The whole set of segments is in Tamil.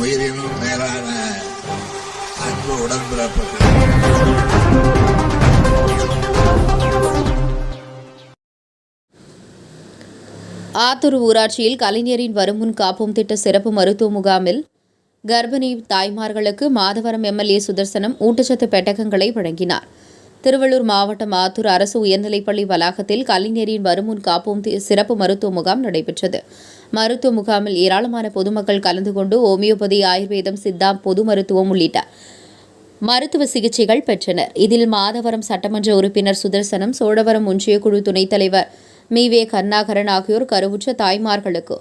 உயிரினும் மேலான அன்பு உடன்பிறப்புகள். ஆத்தூர் ஊராட்சியில் கலைஞரின் வருமுன் காப்போம் திட்ட சிறப்பு மருத்துவ முகாமில் கர்ப்பிணி தாய்மார்களுக்கு மாதவரம் எம்எல்ஏ சுதர்சனம் ஊட்டச்சத்து பெட்டகங்களை வழங்கினார். திருவள்ளூர் மாவட்டம் ஆத்தூர் அரசு உயர்நிலைப்பள்ளி வளாகத்தில் கலைஞரின் வருமுன் காப்போம் சிறப்பு மருத்துவ முகாம் நடைபெற்றது. மருத்துவ முகாமில் ஏராளமான பொதுமக்கள் கலந்து கொண்டு ஹோமியோபதி ஆயுர்வேதம் சித்தா பொது மருத்துவம் உள்ளிட்ட மருத்துவ சிகிச்சைகள் பெற்றனர். இதில் மாதவரம் சட்டமன்ற உறுப்பினர் சுதர்சனம் சோழவரம் ஒன்றிய குழு துணைத் தலைவர் மி. வே. கருணாகரன் ஆகியோர் கருவுற்ற தாய்மார்களுக்கு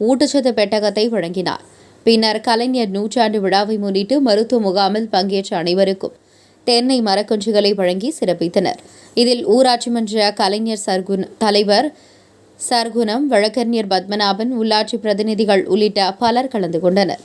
ஊட்டச்சத்து பெட்டகத்தை வழங்கினார். பின்னர் கலைஞர் நூற்றாண்டு விழாவை முன்னிட்டு மருத்துவ முகாமில் பங்கேற்ற அனைவருக்கும் தென்னை மரக்கன்றுகளை வழங்கி சிறப்பித்தனர். இதில் ஊராட்சி மன்ற கலைஞர் சர்க்குண தலைவர் சர்க்குணம் வழக்கறிஞர் பத்மநாபன் உள்ளாட்சி பிரதிநிதிகள் உள்ளிட்ட பலர் கலந்து கொண்டனர்.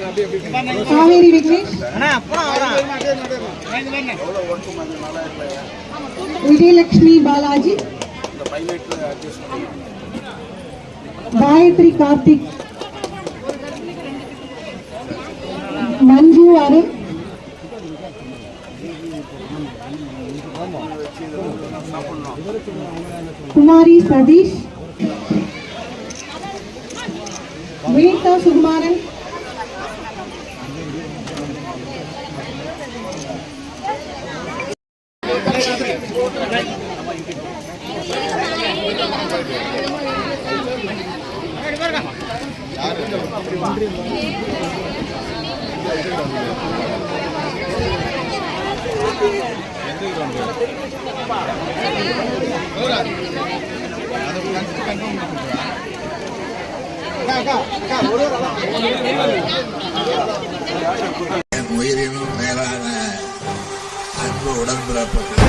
காவேரி விக்னேஷ் விஜயலட்சுமி பாலாஜி காயத்ரி கார்த்திக் மஞ்சு அருண் குமாரி சதீஷ் வினிதா சுகுமாரன் என் உயிரினும் மேலான அன்பு உடன்பிறப்புகள்